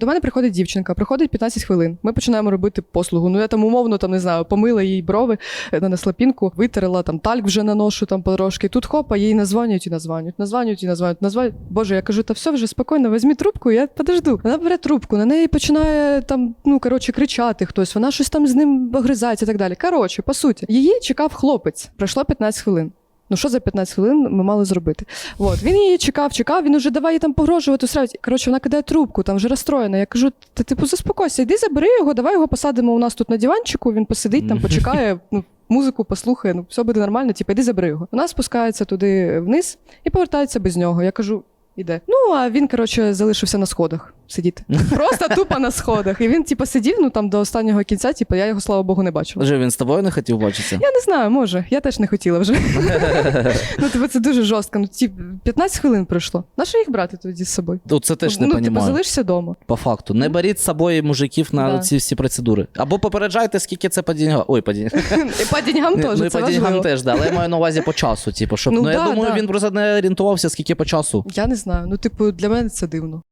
До мене приходить дівчинка, приходить 15 хвилин. Ми починаємо робити послугу. Ну я там умовно там не знаю, помила їй брови, е, нанесла пінку, витерла там тальк вже наношу там потрошки. Тут хопа, їй названюють і названюють, названюють і названюють, названюють. Боже, я кажу, та все вже спокійно, візьмі трубку, я подожду. Вона бере трубку, на неї починає там, ну коротше, кричати хтось. Вона щось там з ним огризається і так далі. Коротше, по суті, її чекав хлопець. Пройшло 15 хвилин. Ну що за 15 хвилин ми мали зробити? От він її чекав, чекав. Він уже давай їй там погрожувати. устраювати. Коротше, вона кидає трубку, там вже розстроєна. Я кажу: ти типу заспокойся, йди забери його, давай його посадимо у нас тут на диванчику. Він посидить там, почекає. Ну, Музику послухає, ну все буде нормально, типу, іди забери його. Вона спускається туди вниз і повертається без нього. Я кажу, іде. Ну, а він, коротше, залишився на сходах сидіти. Просто тупо на сходах. І він, типу, сидів ну там до останнього кінця, типу, я його, слава Богу, не бачила. Вже він з тобою не хотів бачитися? Я не знаю, може. Я теж не хотіла вже. ну, типу, це дуже жорстко. Ну, ті 15 хвилин пройшло. На що їх брати тоді з собою? Тут це теж не ну, типу, залишся вдома. По факту. Не беріть з собою мужиків на Да. ці всі процедури. Або попереджайте, скільки це по деньгам. Ой, по деньгам. І по деньгам теж, ну, і це по деньгам важливо. теж, да. але я маю на увазі по часу. Типу, щоб, ну, Ну, я да, думаю, да. він просто не орієнтувався, скільки по часу. Я не знаю. Ну, типу, для мене це дивно.